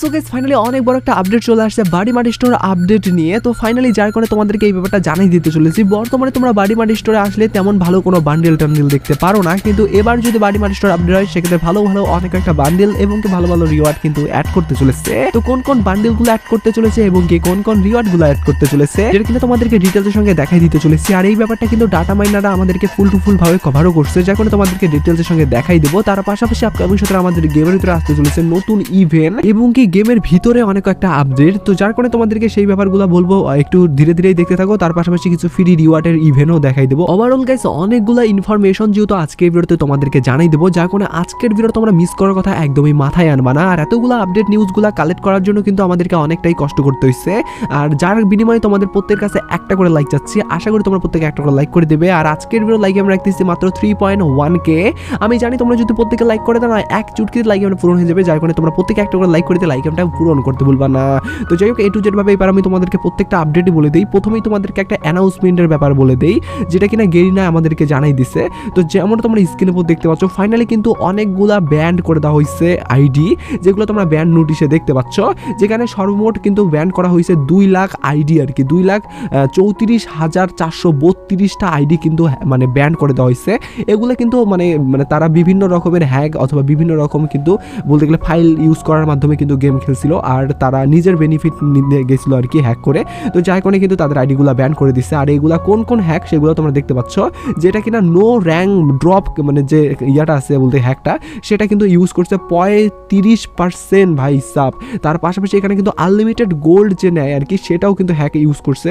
So guys finally অনেক বড় একটা আপডেট চলে আসছে বাড়ি মাটি স্টোর আপডেট নিয়ে। তো ফাইনালি যার কারণে তোমাদেরকে এই ব্যাপারটা জানিয়ে দিতে চলেছি, বর্তমানে তোমরা বাড়ি মাটি স্টোরে আসলে তেমন ভালো কোনো বান্ডেল টান্ডেল দেখতে পারো না। কিন্তু এবার যদি বাড়ি মাটি স্টোর আপডেট হয়, সেক্ষেত্রে ভালো ভালো অনেক একটা বান্ডেল এবং ভালো ভালো রিওয়ার্ড কিন্তু অ্যাড করতে চলেছে। তো কোন কোন বান্ডেলগুলো অ্যাড করতে চলেছে এবং কি কোন কোন রিওয়ার্ডগুলো অ্যাড করতে চলেছে যেটা কিন্তু তোমাদেরকে ডিটেলসের সঙ্গে দেখাই দিতে চলেছি। আর এই ব্যাপারটা কিন্তু ডাটা মাইনাররা আমাদেরকে ফুল টু ফুল ভাবে কভারও করছে। যার কারণে তোমাদেরকে ডিটেলসের সঙ্গে দেখাই দেবো। তার পাশাপাশি আপকামিং সাথে আমাদের গেমের ভিতরে আসতে চলেছে নতুন ইভেন্ট এবং কি গেমের ভিতরে অনেক একটা আপডেট তো যার কারণে তোমাদেরকে সেই ব্যাপারগুলো বলব একটু ধীরে ধীরেই দেখতে থাকো, তার পাশাপাশি কিছু ফ্রি রিওয়ার্ডের ইভেন্টও দেখাই দেবো। ওভারঅল গাইস অনেকগুলো ইনফরমেশন যেহেতু আজকের ভিডিওতে তোমাদেরকে জানাই দেবো, যার কারণে আজকের ভিডিও তোমরা মিস করার কথা একদমই মাথায় আনবা না। আর এতগুলো আপডেট নিউজগুলো কালেক্ট করার জন্য কিন্তু আমাদেরকে অনেকটাই কষ্ট করতে হচ্ছে আর যার বিনিময়ে তোমাদের প্রত্যেকের কাছে একটা করে লাইক চাচ্ছি আশা করি তোমরা প্রত্যেকে একটা করে লাইক করে দেবে। আর আজকের ভিডিও লাইক আমরা রাখতেছি মাত্র থ্রি পয়েন্ট ওয়ান কে আমি জানি তোমরা যদি প্রত্যেকে লাইক করে দাও এক চুটকিতে লাইক আমরা পূরণ হয়ে যাবে, যার কারণে তোমরা প্রত্যেকে একটা করে লাইক করে দিয়ে আমরা পূরণ করতে ভুলবা না। তো যাই হোক এ টু জেড ভাবে এবার আমি তোমাদেরকে প্রত্যেকটা আপডেটই বলে দিই। প্রথমেই তোমাদেরকে একটা অ্যানাউন্সমেন্টের ব্যাপার বলে দেই যেটা কিনা গেরিনা আমাদেরকে জানাই দিছে। তো যেমন তোমরা স্ক্রিনের উপর দেখতে পাচ্ছ ফাইনালি কিন্তু অনেকগুলা ব্যান্ড করে দেওয়া হয়েছে আইডি যেগুলো তোমরা ব্যান্ড নোটিশে দেখতে পাচ্ছ। যেখানে সর্বমোট কিন্তু ব্যান্ড করা হয়েছে দুই লাখ আইডি আর কি দুই লাখ চৌত্রিশ হাজার চারশো বত্রিশটা আইডি কিন্তু হ্যাঁ, মানে ব্যান্ড করে দেওয়া হয়েছে এগুলো কিন্তু মানে মানে তারা বিভিন্ন রকমের হ্যাক অথবা বিভিন্ন রকম কিন্তু বলতে গেলে ফাইল ইউজ করার মাধ্যমে কিন্তু গেম খেলছিল আর তারা নিজের বেনিফিট নিতে গেছিল আর কি হ্যাক করে। তো যার কারণে কিন্তু তাদের আইডিগুলো ব্যান করে দিচ্ছে আর এইগুলা কোন কোন হ্যাক সেগুলো তোমরা দেখতে পাচ্ছ, যেটা কিনা নো র্যাঙ্ক ড্রপ মানে যে ইয়াটা আছে বলতে হ্যাকটা সেটা কিন্তু ইউজ করছে পঁয়ত্রিশ পার্সেন্ট ভাই সাপ তার পাশাপাশি এখানে কিন্তু আনলিমিটেড গোল্ড যে নেয় আর কি, সেটাও কিন্তু হ্যাক ইউজ করছে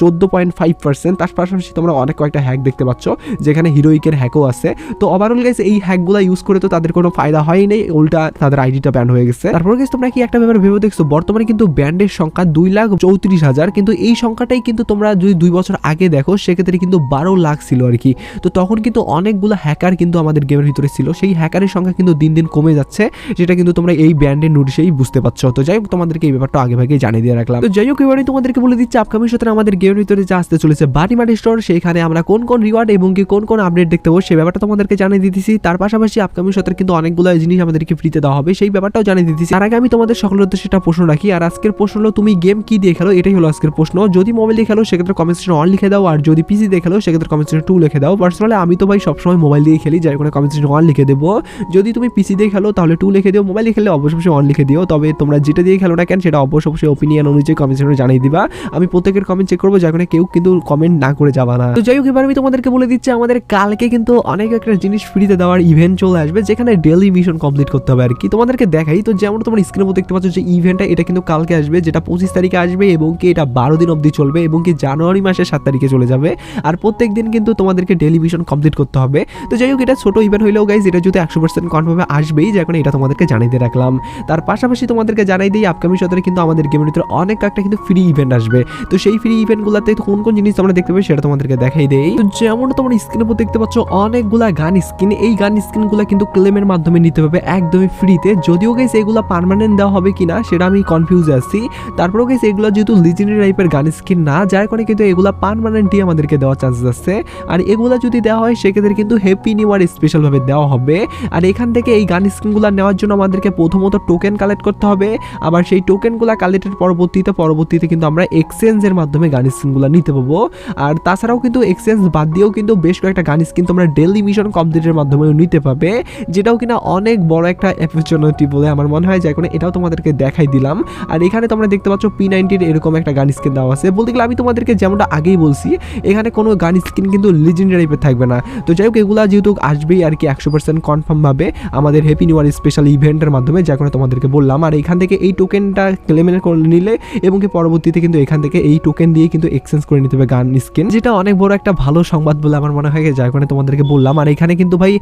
চোদ্দ পয়েন্ট ফাইভ পার্সেন্ট তার পাশাপাশি তোমরা অনেক কয়েকটা হ্যাক দেখতে পাচ্ছ, যেখানে হিরোইকের হ্যাকও আছে। তো ওভারঅল গেছে এই হ্যাকগুলো ইউজ করে তো তাদের কোনো ফায়দা হয়নি উল্টা তাদের আইডিটা ব্যান হয়ে গেছে। তারপর গেছে তোমরা কি একটা ব্যাপার ভেবে? দেখছ, বর্তমানে কিন্তু ব্যান্ডের সংখ্যা দুই লাখ চৌত্রিশ হাজার, কিন্তু এই সংখ্যাটাই কিন্তু তোমরা যদি দুই বছর আগে দেখো, সেক্ষেত্রে কিন্তু বারো লাখ ছিল আর কি। তো তখন কিন্তু অনেকগুলো হ্যাকার কিন্তু আমাদের গেমের ভিতরে ছিল। সেই হ্যাকারের সংখ্যা কিন্তু দিন দিন কমে যাচ্ছে, যেটা কিন্তু তোমরা এই ব্যান্ডের নোটিশেই বুঝতে পারছ। তো যাই হোক, তোমাদেরকে এই ব্যাপারটা আগে ভাগে জানিয়ে দিয়ে রাখলাম। তো যাই হোক, এবারে তোমাদেরকে বলে দিচ্ছি আপকামিং সাথে আমাদের গেমের ভিতরে যা আসতে চলেছে বাড়ি মাটি স্টোর সেখানে আমরা কোন কোন রিওয়ার্ড এবং কি কোন কোন আপডেট দেখতে পাবো, সেই ব্যাপারটা তোমাদেরকে জানিয়ে দিতেছি। তার পাশাপাশি আপকামিং সাথে কিন্তু অনেকগুলো জিনিস আমাদেরকে ফ্রিতে দেওয়া হবে, সেই ব্যাপারটাও জানিয়ে দিতেছি। তার আগে আমি তোমাদের সকলের উদ্দেশ্যে একটা প্রশ্ন রাখি, আর আজকের প্রশ্ন হলো তুমি গেম কি দিয়ে খেলো? এটাই হলো আজকের প্রশ্ন। যদি মোবাইল দিয়ে খেলো, সেক্ষেত্রে কমেন্ট সেকশন অন লিখে দাও, আর যদি পিসি দিয়ে খেলো, সেক্ষেত্রে কমেন্ট সেকশন টু লিখে দাও। পার্সোনালি আমি তো ভাই সবসময় মোবাইল দিয়ে খেলি, যার কোনো কমেন্ট সেকশন অন লিখে দেবো। যদি তুমি পিসি দিয়ে খেলো, তাহলে টু লিখে দিও। মোবাইল খেলে অবশ্যই অন লিখে দিও। তবে তোমরা যেটা দিয়ে খেলো না কেন, সেটা অবশ্যই অবশ্যই ওপিনিয়ন অনুযায়ী কমেন্ট সেকশনে জানিয়ে দিবা। আমি প্রত্যেকের কমেন্ট চেক করব, যার কারণে কেউ কিন্তু কমেন্ট না করে যাবা না। তো যাই হোক, এবার আমি তোমাদেরকে বলে দিচ্ছি, আমাদের কালকে কিন্তু অনেক একটা জিনিস ফ্রিতে দেওয়ার ইভেন্ট চলে আসবে, যেখানে ডেলি মিশন কমপ্লিট করতে হবে আর কি। তোমাদেরকে দেখাই, তো যেমন তোমার স্ক্রিনের মধ্যে দেখতে পাচ্ছ যে ইভেন্টটা এটা কিন্তু কালকে আসবে, যেটা পঁচিশ তারিখে আসবে এবং কি এটা বারো দিন অবধি চলবে এবং কি জানুয়ারি মাসের সাত তারিখে চলে যাবে। আর প্রত্যেক দিন কিন্তু তোমাদেরকে ডেলি মিশন কমপ্লিট করতে হবে। তো যাই হোক, এটা ছোট ইভেন্ট হইলেও গাইজ এটা যদি একশো পার্সেন্ট কনফার্মে আসবেই, যে এখন এটা তোমাদেরকে জানিয়ে দিয়ে রাখলাম। তার পাশাপাশি তোমাদেরকে জানাই দিই আপকামিং সতেরো কিন্তু আমাদের গেমের ভিতরে অনেক একটা কিন্তু ফ্রি ইভেন্ট আসবে। তো সেই ফ্রি ইভেন্টগুলোতে কোন কোন জিনিস তোমরা দেখতে পাবে সেটা তোমাদেরকে দেখাই দেই। তো যেমন তোমরা স্ক্রিনের উপর দেখতে পাচ্ছ, অনেকগুলা গান স্কিন এই গান স্কিনগুলো কিন্তু ক্লেমের মাধ্যমে নিতে হবে একদমই ফ্রিতে যদিও গেস এগুলো পার্মানেন্ট দেওয়া হবে কিনা সেটা আমি কনফিউজ আছি। তারপরেও গেস এগুলো যেহেতু লিজেন্ডারি টাইপের গান স্কিন না, যার কারণে কিন্তু এগুলো পার্মানেন্টই আমাদেরকে দেওয়ার চান্সেস আছে। আর এগুলো যদি দেওয়া হয়, সেক্ষেত্রে কিন্তু হ্যাপি নিউ ইয়ার স্পেশালভাবে দেওয়া হবে। আর এখান থেকে এই গান স্কিনগুলো নেওয়ার জন্য আমাদেরকে প্রথমত টোকেন কালেক্ট করতে হবে। আবার সেই টোকেনগুলো কালেক্টের পরবর্তীতে পরবর্তীতে কিন্তু আমরা এক্সচেঞ্জের মাধ্যমে গান স্কিনগুলো নিতে পাবো আর তাছাড়াও কিন্তু এক্সচেঞ্জ বাদ দিয়েও কিন্তু বেশ কয়েকটা গান স্কিন তোমরা ডেলি মিশন কমপ্লিটের মাধ্যমেও নিতে পাবে যেটাও কিনা অনেক বড় একটা অপরচুনিটি বলে আমার মনে হয়, যার কারণে এটাও তোমাদেরকে দেখাই দিলাম। আর এখানে তোমরা দেখতে পাচ্ছ পি নাইনটির এরকম একটা গান স্কিন দেওয়া আছে। বলতে গেলে আমি তোমাদেরকে যেমনটা আগেই বলছি, এখানে কোনো গান স্কিন কিন্তু লিজেন্ডারি থাকবে না। তো যাই হোক, এগুলা যেহেতু আসবেই আর কি একশো পার্সেন্ট কনফার্ম ভাবে আমাদের হ্যাপি নিউ ইয়ার স্পেশাল ইভেন্টের মাধ্যমে, যা করে তোমাদেরকে বললাম। আর এখান থেকে এই টোকেনটা ক্লেমের করে নিলে, এবং কি পরবর্তীতে কিন্তু এখান থেকে এই টোকেন দিয়ে কিন্তু এক্সচেঞ্জ করে নিতে হবে গান স্কিন যেটা অনেক বড় একটা ভালো সংবাদ বলে আমার মনে হয় যার কারণে তোমাদেরকে বললাম। আর এখানে কিন্তু ভাই,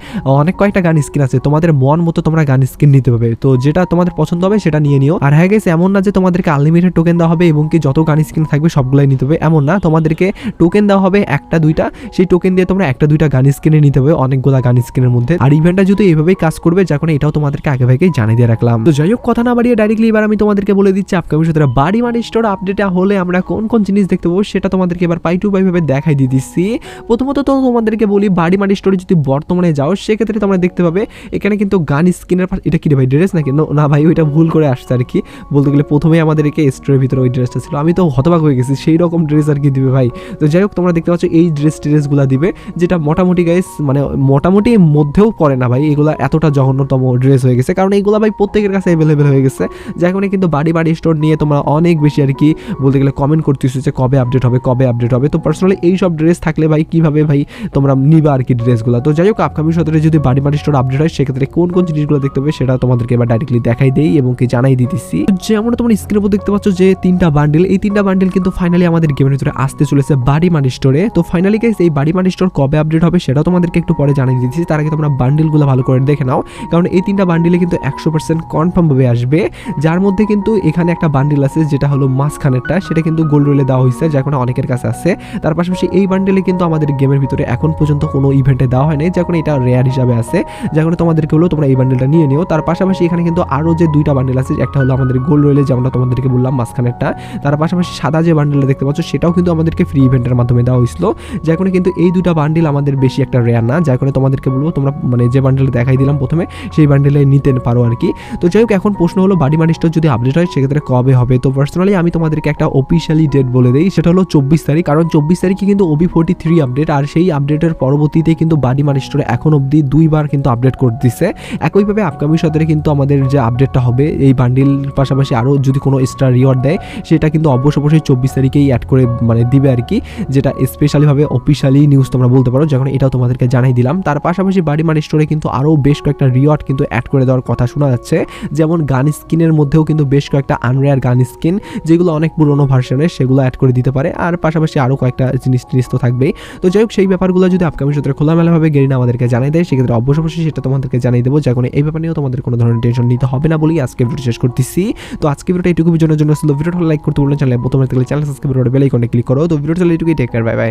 অনেক কয়েকটা গান স্কিন আছে। তোমাদের মন মতো তোমরা গান স্কিন নিতে পারবে। তো যেটা তোমাদের পছন্দ হবে সেটা নিয়ে নিও। আর হ্যাঁ গেছে এমন না যে তোমাদেরকে আনলিমিটেড টোকেন দেওয়া হবে এবং কি যত গান স্কিন থাকবে সবগুলাই নিতে হবে। এমন না, তোমাদেরকে টোকেন দেওয়া হবে একটা দুইটা। সেই টোকেন দিয়ে তোমরা একটা দুইটা গান স্কিনে নিতে হবে, অনেকগুলো গান স্কিনের মধ্যে। আর ইভেন্টটা যদি এইভাবেই কাজ করবে কারণে এটাও তোমাদেরকে আগে ভাগেই জানিয়ে দিয়ে রাখলাম। তো যাই হোক, কথা না বাড়িয়ে ডাইরেক্টলি এবার আমি তোমাদেরকে বলে দিচ্ছি আপকামিং সতেরো বাড়ি মানি স্টোর আপডেট হলে আমরা কোন কোন জিনিস দেখতে পাবো সেটা তোমাদেরকে এবার পাই টু পাই ভাবে দেখাই দিয়ে দিচ্ছি। প্রথমত তো তোমাদেরকে বলি, বাড়ি মানি স্টোরে যদি বর্তমানে যাও, সেক্ষেত্রে তোমরা দেখতে পাবে, এখানে কিন্তু গান স্কিনের এটা কি ভাই ড্রেস নাকি? না ভাই, ওইটা ভুল করে আসছে আর কি। বলতে গেলে প্রথমেই আমাদেরকে স্টোরের ভিতরে ওই ড্রেসটা ছিল। আমি তো হতবাক হয়ে গেছি, সেই রকম ড্রেস আর কি দিবে ভাই। তো যাই হোক, তোমরা দেখতে পাচ্ছ এই ড্রেস ট্রেসগুলো দিবে, যেটা মোটামুটি গাইস মানে মোটামুটি মধ্যেও পড়ে না ভাই, এগুলো এতটা জঘন্যতম ড্রেস হয়ে গেছে। কারণ এইগুলো ভাই প্রত্যেকের কাছে অ্যাভেলেবেল হয়ে গেছে। যার কারণে কিন্তু বাড়ি বাড়ি স্টোর নিয়ে তোমরা অনেক বেশি আর কি বলতে গেলে কমেন্ট করতেছো যে কবে আপডেট হবে, কবে আপডেট হবে। তো পার্সোনালি এই সব ড্রেস থাকলে ভাই কীভাবে ভাই তোমরা নিবা আর কি ড্রেসগুলো? তো যাই হোক আপকামিং সতেরো যদি বাড়ি বাড়ি স্টোর আপডেট হয়, সেক্ষেত্রে কোন কোন জিনিসগুলো দেখতে হবে সেটা তোমাদেরকে এবার ডাইরেক্টলি দেখাই দেই এবং কি জানাই দিতেছি। যেমন তোমরা স্ক্রিনের উপর দেখতে পাচ্ছ যে তিনটা বান্ডেল এই তিনটা বান্ডেল কিন্তু ফাইনালি আমাদের গেমের ভিতরে আসতে চলেছে বাড়ি মানি স্টোরে তো ফাইনালি গাইস এই বাড়ি মানি স্টোর কবে আপডেট হবে সেটাও তোমাদেরকে একটু পরে জানিয়ে দিচ্ছি তার আগে তোমরা বান্ডেলগুলো ভালো করে দেখে নাও। কারণ এই তিনটা বান্ডিলে কিন্তু একশো পার্সেন্ট কনফার্মভাবে আসবে। যার মধ্যে কিন্তু এখানে একটা বান্ডিল আছে, যেটা হলো মাঝখানেরটা। সেটা কিন্তু গোল্ড রোলে দেওয়া হয়েছে, যার কারণে অনেকের কাছে আছে। তার পাশাপাশি এই বান্ডেলে কিন্তু আমাদের গেমের ভিতরে এখন পর্যন্ত কোনো ইভেন্টে দেওয়া হয়নি। যার কারণে এটা রেয়ার হিসাবে আছে। যার কারণে তোমাদেরকে হলো তোমরা এই বান্ডেলটা নিয়ে নিও। তার পাশাপাশি এখানে কিন্তু আরও যে দুইটা বান্ডেল আছে, একটা হলো আমাদের গোল্ড রয়েলে যেমনটা তোমাদেরকে বললাম মাঝখানেরটা। তার পাশাপাশি সাদা যে বান্ডেলটা দেখতে পাচ্ছ, সেটাও কিন্তু আমাদেরকে ফ্রি ইভেন্টের মাধ্যমে দেওয়া হয়েছিল। যার কারণে কিন্তু এই দুটা বান্ডিল আমাদের বেশি একটা রেয়ার না, যার কারণে তোমাদেরকে বলব, তোমরা মানে যে বান্ডেল দেখাই দিলাম প্রথমে, সেই বান্ডেলে নিতে পারো আর কি। তো যাই হোক, এখন প্রশ্ন হলো বাড়ি মানি স্টোর যদি আপডেট হয়, সেক্ষেত্রে কবে হবে? তো পার্সোনালি আমি তোমাদেরকে একটা অফিসিয়ালি ডেট বলে দিই, সেটা হলো চব্বিশ তারিখ। কারণ চব্বিশ তারিখে কিন্তু ওবি ফোর্টি থ্রি আপডেট আর সেই আপডেটের পরবর্তীতে কিন্তু বাড়ি মানি স্টোরে এখন অবধি দুইবার কিন্তু আপডেট করে দিচ্ছে একইভাবে আপকামিং সতেরে কিন্তু আমাদের যে আপডেটটা হবে এই বান্ডিল পাশাপাশি আরও যদি কোনো এক্সট্রা রিওয়ার্ড দেয়, সেটা কিন্তু অবশ্য অবশ্যই চব্বিশ তারিখেই অ্যাড করে মানে দিবে আর কি, যেটা স্পেশালিভাবে অফিসিয়ালি নিউজ তোমরা বলতে পারো, যখন এটাও তোমাদেরকে জানাই দিলাম। তার পাশাপাশি বাড়ি মানি স্টোরে কিন্তু আরও বেশ কয়েকটা রিওয়ার্ড কিন্তু অ্যাড করে দেওয়ার কথা শোনা যাচ্ছে। যেমন গান স্কিনের মধ্যেও কিন্তু বেশ কয়েকটা আনরেয়ার গান স্কিন যেগুলো অনেক পুরোনো ভার্সনের সেগুলো অ্যাড করে দিতে পারে। আর পাশাপাশি আরও কয়েকটা জিনিস টিনিস তো থাকবেই। তো যাই হোক, সেই ব্যাপারগুলো যদি আপকামিং সূত্রে খোলামেলাভাবে গেরিনা আমাদেরকে জানাই দেয়, সেক্ষেত্রে অবশ্য অবশ্যই সেটা তোমাদেরকে জানিয়ে দেবো। যখন এই ব্যাপার নিয়েও তোমাদের কোনো ধরনের টেনশন নিতে হবে না বলেই আজকে ভিডিও শেষ করতেছি। তো আজকে ভিডিওটা এটুকু জন্য জন্য ছিল ভিডিওটা লাইক করতে বললেন চ্যানেল প্রথমে চ্যানেল সাবস্ক্রাইব করে বেল আইকনে ক্লিক করো। তো ভিডিওটা এটুকুই টেক কেয়ার বাই বাই